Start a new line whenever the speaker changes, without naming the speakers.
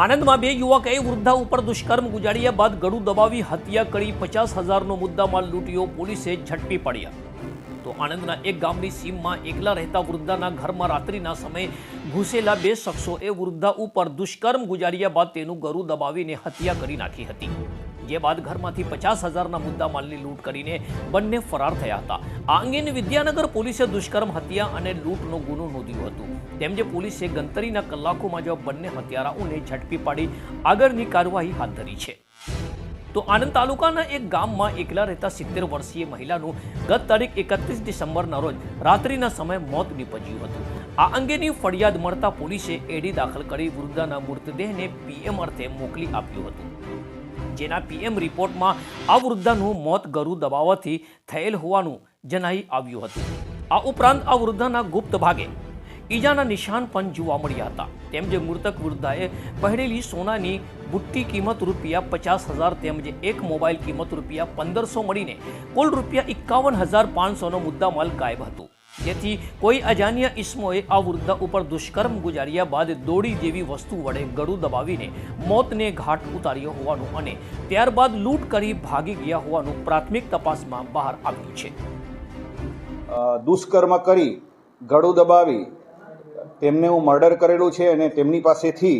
આણંદમાં બે યુવકે વૃદ્ધા ઉપર દુષ્કર્મ ગુજાર્યા બાદ ગળું દબાવી હત્યા કરી પચાસ હજારનો મુદ્દામાલ લૂંટ્યો પોલીસે ઝડપી પડ્યા. તો આણંદના એક ગામની સીમમાં એકલા રહેતા વૃદ્ધાના ઘરમાં રાત્રિના સમયે ઘૂસેલા બે શખ્સોએ વૃદ્ધા ઉપર દુષ્કર્મ ગુજાર્યા બાદ તેનું ગળું દબાવીને હત્યા કરી નાખી હતી. જે બાદ ઘરમાંથી પચાસ હજારના મુદ્દા માલની લૂંટ કરીને બંને ફરાર થયા હતા. આ અંગેની વિદ્યાનગર પોલીસે દુષ્કર્મ, હત્યા અને લૂંટનો ગુનો નોંધ્યો હતો. તેમજ પોલીસે ગણતરીના કલાકોમાં જ બંને હત્યારાઓને ઝડપી પાડી આગળની કાર્યવાહી હાથ ધરી છે. તો આણંદ તાલુકાના એક ગામમાં એકલા રહેતા સિત્તેર વર્ષીય મહિલાનું ગત તારીખ એકત્રીસ ડિસેમ્બરના રોજ રાત્રિના સમયે મોત નીપજ્યું હતું. આ અંગેની ફરિયાદ મળતા પોલીસે એડી દાખલ કરી વૃદ્ધાના મૃતદેહને પીએમ અર્થે મોકલી આપ્યું હતું. જેના પીએમ રિપોર્ટમાં આ વૃદ્ધાનું મોત ગરુ દબાવવાથી થયેલ હોવાનું જણાઈ આવ્યું હતું. આ ઉપરાંત આ વૃદ્ધાના ગુપ્ત ભાગે ઈજાના નિશાન પણ જોવા મળ્યા હતા. તેમજ મૃતક વૃદ્ધાએ પહેરેલી સોનાની બુટ્ટી કિંમત રૂપિયા પચાસ હજાર તેમજ એક મોબાઈલ કિંમત રૂપિયા પંદરસો મળીને કુલ રૂપિયા એકાવન હજાર પાંચસોનો મુદ્દામાલ ગાયબ હતું. જેથી કોઈ અજાણ્ય ઈસમોએ આ વૃદ્ધા ઉપર દુષ્કર્મ ગુજાર્યા બાદ દોડી જેવી વસ્તુ વડે ગળું દબાવીને મોતને ઘાટ ઉતાર્યો હોવાનું અને ત્યારબાદ લૂંટ કરી ભાગી ગયા હોવાનું પ્રાથમિક તપાસમાં બહાર આવ્યું છે.
દુષ્કર્મ કરી, ગળું દબાવી, તેમને હું મર્ડર કરેલું છે અને તેમની પાસેથી